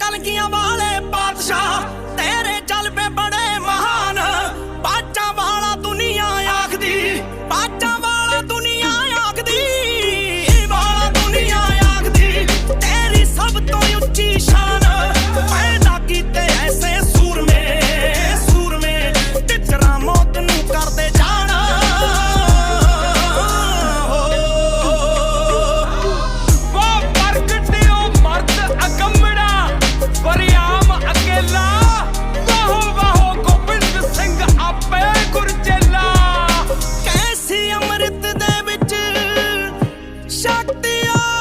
ਕਲਗੀਆਂ ਵਾਲੇ Maria.